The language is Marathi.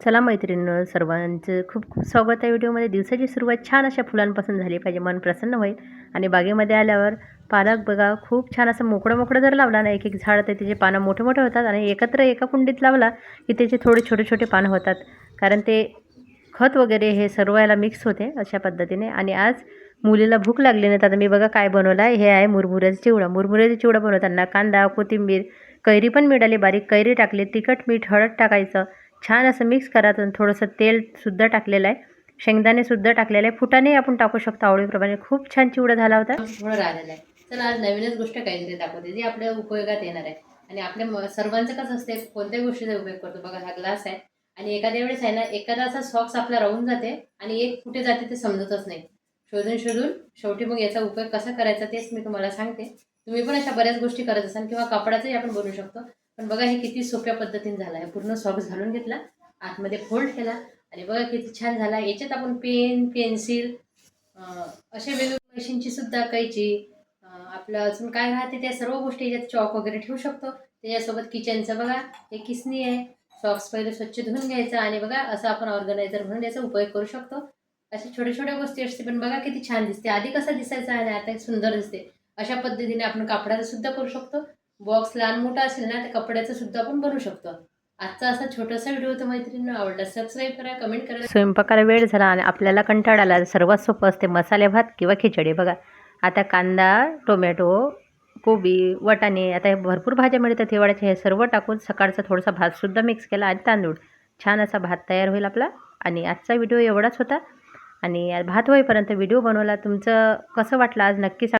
चला मैत्रिणींनो सर्वांचं खूप खूप स्वागत आहे व्हिडिओमध्ये. दिवसाची सुरुवात छान अशा फुलांपासून झाली पाहिजे मन प्रसन्न होईल. आणि बागेमध्ये आल्यावर पालक बघा खूप छान असं मोकळं मोकळं जर लावला ना एक एक झाड तर त्याचे पानं मोठे मोठे होतात आणि एकत्र एका कुंडीत लावला की त्याचे थोडे छोटे छोटे पानं होतात. कारण ते खत वगैरे हे सर्व याला मिक्स होते अशा पद्धतीने. आणि आज मुलीला भूक लागली नाही तर आता मी बघा काय बनवलं आहे हे आहे मुरमुऱ्याचा चिवडा. मुरमुऱ्याचा चिवडा बनवताना कांदा कोथिंबीर कैरी पण मिळाली. बारीक कैरी टाकली. तिखट मीठ हळद टाकायचं. छान असं मिक्स करायचं आणि थोडंसं तेलसुद्धा टाकलेलं आहे. शेंगदाणेसुद्धा टाकलेलं आहे. फुटाने आपण टाकू शकतो आवडीप्रमाणे. खूप छान चिवडा झाला होता. थोडं राहिलेला आहे. चला आज नवीनच गोष्ट काहीतरी दाखवते जी आपल्या उपयोगात येणार आहे. आणि आपल्या म- सर्वांचं कसं असते कोणत्याही गोष्टीचा उपयोग करतो. बघा हा ग्लास आहे. आणि एखाद्या वेळेस आहे ना एखादा असा सॉक्स आपला राहून जाते आणि एक कुठे जाते ते समजतच नाही. शोधून शोधून शेवटी मग याचा उपयोग कसा करायचा तेच मी तुम्हाला सांगते. तुम्ही पण अशा बऱ्याच गोष्टी करत असाल किंवा कपड्याचंही आपण बनवू शकतो. पण बघा हे किती सोप्या पद्धतीने झालं. आहे पूर्ण सॉक्स घालून घेतला. आतमध्ये फोल्ड केला. आणि बघा किती छान झाला. याच्यात आपण पेन पेन्सिल अशा वेगवेगळ्या मशीनची सुद्धा कैची आपलं अजून काय राहते त्या सर्व गोष्टी याच्यात चॉक वगैरे ठेवू शकतो. त्याच्यासोबत किचनचं बघा हे किसनी आहे. सॉक्स पहिले स्वच्छ धुवून घ्यायचं आणि बघा असं आपण ऑर्गनायझर म्हणून याचा उपयोग करू शकतो. अशा छोट्या छोट्या गोष्टी असते पण बघा किती छान दिसते. आधी कसं दिसायचं आणि आता सुंदर दिसते. अशा पद्धतीने आपण कापडाचं सुद्धा करू शकतो. बॉक्स लहान मोठा असेल ना तर कपड्याचं सुद्धा आपण बनवू शकतो. आजचा असा छोटासा व्हिडिओ होता मैत्रिणींना आवडला सबस्क्राईब करा कमेंट करा. स्वयंपाकाला वेळ झाला आणि आपल्याला कंटाळा आला सर्वात सोपं असते मसाले भात किंवा खिचडी. बघा आता कांदा टोमॅटो कोबी वाटाणे आता हे भरपूर भाज्या मिळतात हिवाळ्याच्या. हे सर्व टाकून सकाळचा थोडासा भातसुद्धा मिक्स केला आणि तांदूळ. छान असा भात तयार होईल आपला. आणि आजचा व्हिडिओ एवढाच होता. आणि भात होईपर्यंत व्हिडिओ बनवला तुमचं कसं वाटलं आज नक्की सांगा.